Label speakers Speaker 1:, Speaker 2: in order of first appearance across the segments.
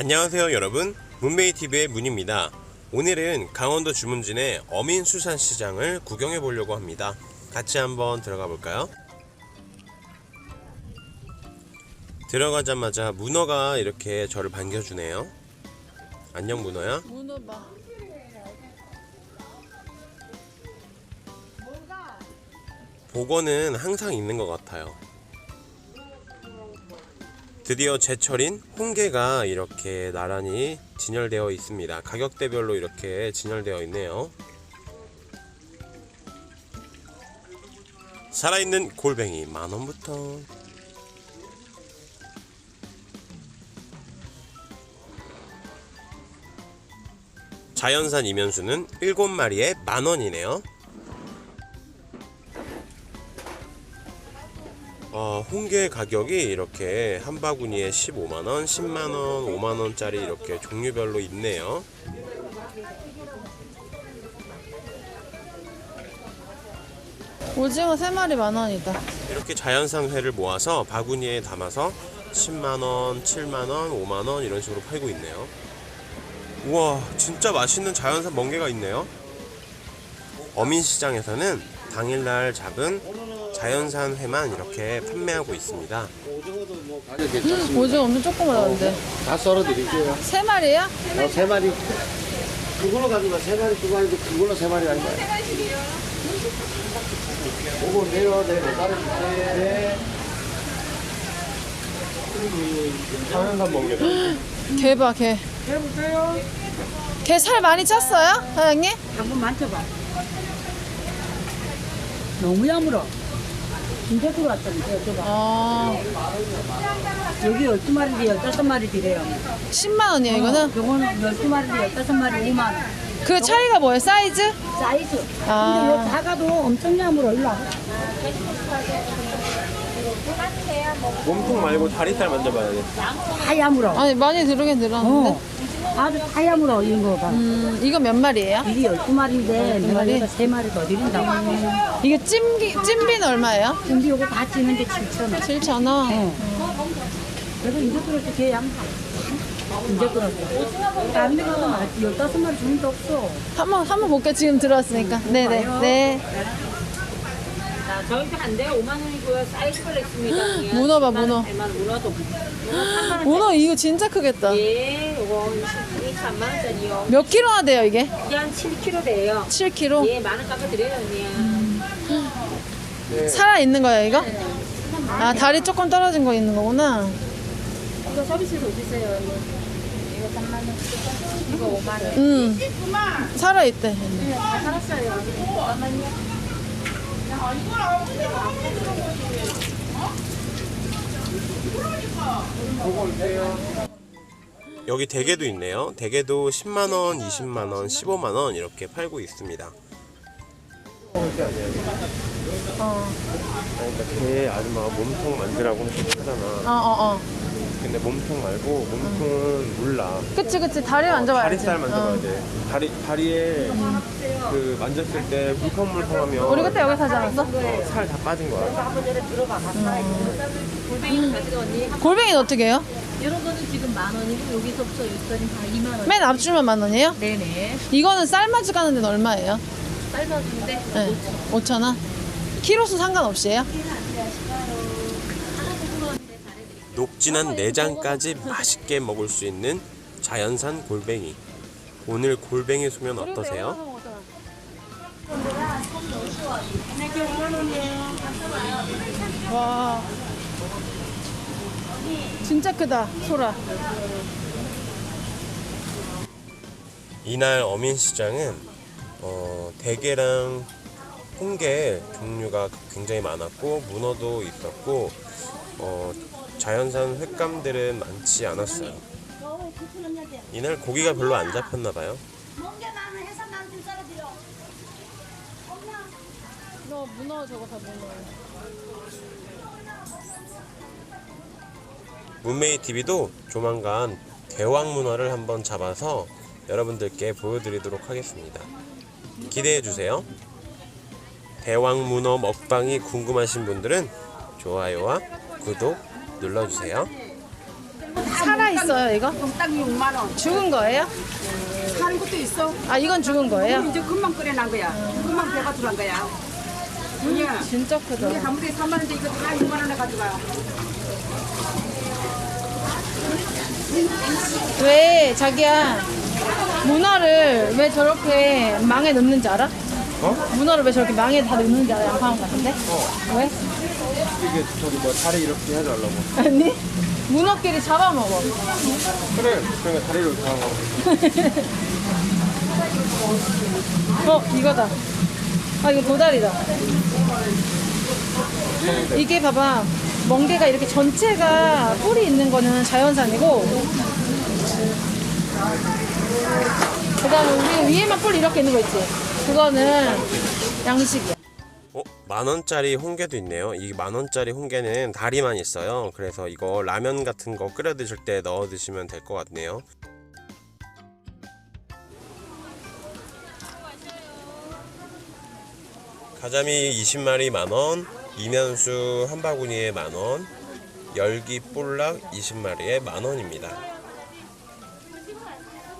Speaker 1: 안녕하세요 여러분 문메이TV의 문입니다 오늘은 강원도 주문진의 어민수산시장을 구경해 보려고 합니다 같이 한번 들어가 볼까요? 들어가자마자 문어가 이렇게 저를 반겨주네요 안녕 문어야
Speaker 2: 문어 봐.
Speaker 1: 복원은 항상 있는 것 같아요. 드디어 제철인 홍게가 이렇게 나란히 진열되어 있습니다. 가격대별로 이렇게 진열되어 있네요. 살아있는 골뱅이 만원부터 자연산 이면수는 7마리에 만원이네요. 어, 홍게 가격이 이렇게 한 바구니에 15만원, 10만원, 5만원짜리 이렇게 종류별로 있네요.
Speaker 2: 오징어 세 마리 만 원이다.
Speaker 1: 이렇게 자연산 회를 모아서 바구니에 담아서 10만원, 7만원, 5만원 이런 식으로 팔고 있네요. 우와, 진짜 맛있는 자연산 멍게가 있네요. 어민시장에서는 당일날 잡은 자연산 회만 이렇게 판매하고 있습니다.
Speaker 3: 오징어도 뭐 가격 괜찮습니다.
Speaker 2: 오징어 엄청 조그만한데.
Speaker 3: 다 썰어 드릴게요.
Speaker 2: 세 마리야?
Speaker 3: 어, 세 마리. 그걸로 가져가. 세 마리, 두 마리, 그걸로 세 마리 아니야? 오고 내려, 내려. 따라줄게. 네.
Speaker 1: 자연산 멍게다.
Speaker 2: 개 봐, 개. 개살 많이 쪘어요? 사장님?
Speaker 4: 한번 만져봐. 너무 야물어. 진짜 들어왔다니까, 여쭤봐.
Speaker 2: 어,
Speaker 4: 여기 12마리인데 15마리들이래요.
Speaker 2: 10만 원이에요, 이거는?
Speaker 4: 요거는 12마리인데 15마리 5만 원.
Speaker 2: 그 차이가 뭐예요? 사이즈?
Speaker 4: 사이즈.
Speaker 2: 아.
Speaker 4: 근데 요 작아도 엄청 일로 와.
Speaker 1: 몸통 말고 다리살 만져봐야 돼.
Speaker 4: 다 야물어.
Speaker 2: 아니, 많이 들어긴 들었는데.
Speaker 4: 어. 아주 다 야물어, 이런 거 봐.
Speaker 2: 음, 이거 몇 마리예요?
Speaker 4: 이게 12마리인데 내가
Speaker 2: 마리?
Speaker 4: 여기다 3마리 더 드린다고.
Speaker 2: 이게 찜기, 찜비는 얼마예요?
Speaker 4: 근데 요거 다 찌는데 7,000원.
Speaker 2: 7,000원.
Speaker 4: 어. 그래도 이제 들었지, 걔 양. 이제 들었어. 데 가서 15마리 주는 데 없어.
Speaker 2: 한번, 한번 볼게요. 지금 들어왔으니까. 네 네. 네.
Speaker 5: 자, 저희도 한 대에 5만 원이고요. 사이즈별로 있습니다.
Speaker 2: 문어 봐, 문어.
Speaker 5: 1만 문어도.
Speaker 2: 문어 이거 진짜 크겠다.
Speaker 5: 예, 이거 3만 원짜리요.
Speaker 2: 몇 킬로나 돼요, 이게?
Speaker 5: 이게 한 7kg 돼요.
Speaker 2: 7kg?
Speaker 5: 예, 만 원 깎아드려요, 언니.
Speaker 2: 살아 있는 거예요, 이거? 아, 다리 조금 떨어진 거 있는 거구나.
Speaker 5: 이거 서비스에서 오셨어요. 이거 3만 원. 이거 5만 원.
Speaker 2: 음. 살아 있대.
Speaker 5: 다 살았어요. 잠깐만요.
Speaker 1: 여기 대게도 있네요. 대게도 10만 원, 20만 원, 15만 원 이렇게 팔고 있습니다.
Speaker 2: 어.
Speaker 1: 그러니까 걔 아줌마가 몸통 만지라고 하잖아.
Speaker 2: 어, 어, 어.
Speaker 1: 근데 몸통 말고 몸통은 몰라.
Speaker 2: 그치, 그치. 다리 만져봐야지.
Speaker 1: 다리살 만져봐야
Speaker 2: 어.
Speaker 1: 돼. 다리 다리에 그 만졌을 때 물컹물컹하면
Speaker 2: 우리 그때 여기 사지 않았어?
Speaker 1: 살 다 빠진 거야.
Speaker 5: 언니.
Speaker 2: 골뱅이는 어떻게 해요?
Speaker 5: 이런 거는 지금 만 원이고 여기서부터 여기까지 다 2만 원.
Speaker 2: 맨 앞줄만 만 원이에요?
Speaker 5: 네네.
Speaker 2: 이거는 삶아주 가는 데는 얼마예요?
Speaker 5: 삶아주는데
Speaker 2: 네. 5천 원? 키로수 상관없이에요?
Speaker 1: 녹진한 내장까지 맛있게 먹을 수 있는 자연산 골뱅이. 오늘 골뱅이 소면 어떠세요?
Speaker 2: 와. 진짜 크다, 소라.
Speaker 1: 이날 어민시장은 어, 대게랑 홍게 종류가 굉장히 많았고 문어도 있었고 어, 자연산 횟감들은 많지 않았어요. 이날 고기가 별로 안 잡혔나 봐요.
Speaker 2: 너 문어 저거 다 문어.
Speaker 1: 문메이 TV도 조만간 대왕 문어를 한번 잡아서 여러분들께 보여드리도록 하겠습니다. 기대해 주세요. 대왕 문어 먹방이 궁금하신 분들은 좋아요와 구독 눌러주세요.
Speaker 2: 살아 있어요 이거?
Speaker 4: 딱 6만 원.
Speaker 2: 죽은 거예요?
Speaker 4: 사는 것도 있어.
Speaker 2: 아 이건 죽은 거예요?
Speaker 4: 이제 금방 끓여난 거야. 금방 배가 들어간 거야.
Speaker 2: 진짜 크다.
Speaker 4: 이게 아무리 3만 원인데 이거 다 6만 원에 가져가.
Speaker 2: 왜 자기야 문어를 왜 저렇게 망에 넣는지 알아?
Speaker 1: 어?
Speaker 2: 문어를 왜 저렇게 망에 다 넣는지 알아? 양파랑 같은데? 왜?
Speaker 3: 이게 저기 뭐 다리 이렇게 해달라고.
Speaker 2: 아니 문어끼리 잡아먹어.
Speaker 3: 그래. 그러니까 다리를 다 하고.
Speaker 2: 어 이거다. 아 이거 도다리다. 이게 봐봐 멍게가 이렇게 전체가 뿔이 있는 거는 자연산이고 그다음에 우리 위에만 뿔 이렇게 있는 거 있지. 그거는 양식이야.
Speaker 1: 어, 만 원짜리 홍게도 있네요. 이 만 원짜리 홍게는 다리만 있어요. 그래서 이거 라면 같은 거 끓여 드실 때 넣어 드시면 될 것 같네요. 가자미 20마리 만 원, 이면수 한 바구니에 만 원, 열기 볼락 20마리에 만 원입니다.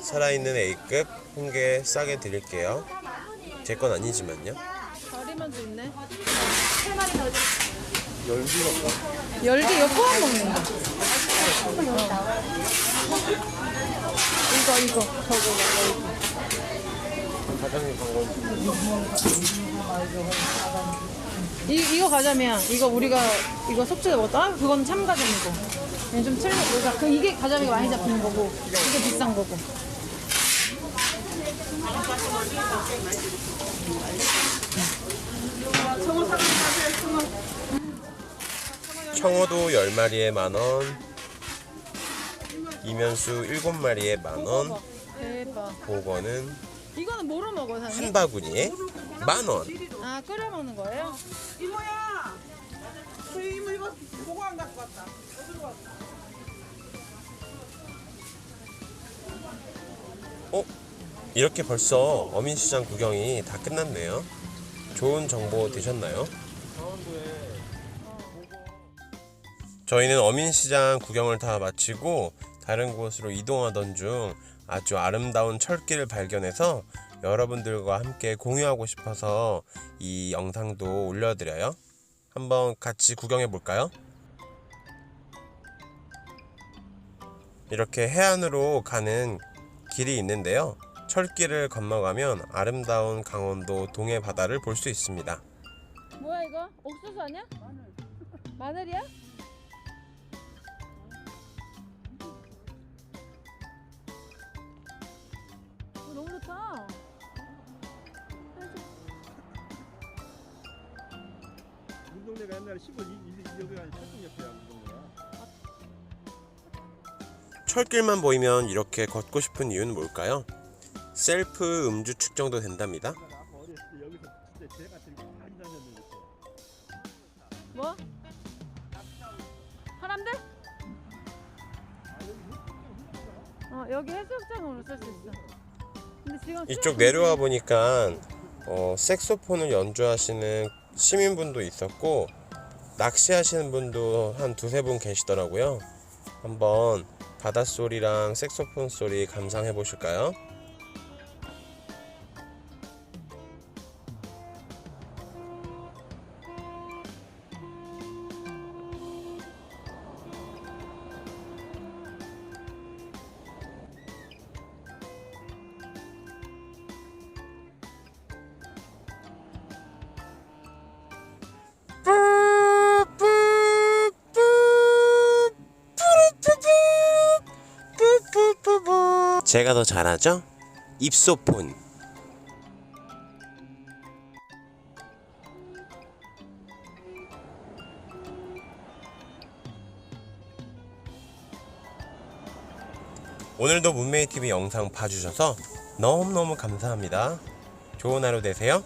Speaker 1: 살아있는 A급 홍게 싸게 드릴게요. 제 건 아니지만요.
Speaker 2: 다리만도 있네.
Speaker 3: 열기
Speaker 2: 이거 포함 먹는 거. 이거 이거 저거
Speaker 3: 가장이 방금
Speaker 2: 이 이거 가자면 이거 우리가 이거 속초에 먹었다? 그건 참가자미고 얘는 좀 틀려. 그러니까 그 이게 가자미가 많이 잡히는 거고 이게 비싼 거고.
Speaker 1: 청어도 10마리에 만원. 이면수 7마리에 만원.
Speaker 2: 대박.
Speaker 1: 보거는
Speaker 2: 이거는 뭐로 먹어요
Speaker 1: 한
Speaker 2: 사장님?
Speaker 1: 바구니에 만원
Speaker 2: 아 끓여 먹는 거예요?
Speaker 6: 이모야. 저희 이모 이거 보고 안 갖고 왔다. 어디로 갔어?
Speaker 1: 어? 이렇게 벌써 어민시장 구경이 다 끝났네요 좋은 정보 되셨나요? 저희는 어민시장 구경을 다 마치고 다른 곳으로 이동하던 중 아주 아름다운 철길을 발견해서 여러분들과 함께 공유하고 싶어서 이 영상도 올려드려요. 한번 같이 구경해 볼까요? 이렇게 해안으로 가는 길이 있는데요. 철길을 건너가면 아름다운 강원도 동해 바다를 볼 수 있습니다.
Speaker 2: 뭐야 이거? 옥수수 아니야? 마늘 마늘이야? 어, 너무 좋다
Speaker 3: 동네가 옛날에 시골 이, 이, 여기가 철통 옆이야 이 동네가.
Speaker 1: 철길만 보이면 이렇게 걷고 싶은 이유는 뭘까요? 셀프 음주 측정도 된답니다.
Speaker 3: 아까 어렸을 때 여기서 진짜 개 같은 거 많이 다녔는데.
Speaker 2: 뭐? 사람들? 어 여기 해수욕장으로 쓸 수 있어 근데 지금
Speaker 1: 이쪽
Speaker 2: 수영
Speaker 1: 내려와 보니까 어, 색소폰을 연주하시는 시민분도 있었고 낚시하시는 분도 한 두세 분 계시더라고요. 한번 바닷소리랑 색소폰 소리 감상해 보실까요? 제가 더 잘하죠? 입소폰. 오늘도 문메이 TV 영상 봐주셔서 너무너무 감사합니다. 좋은 하루 되세요.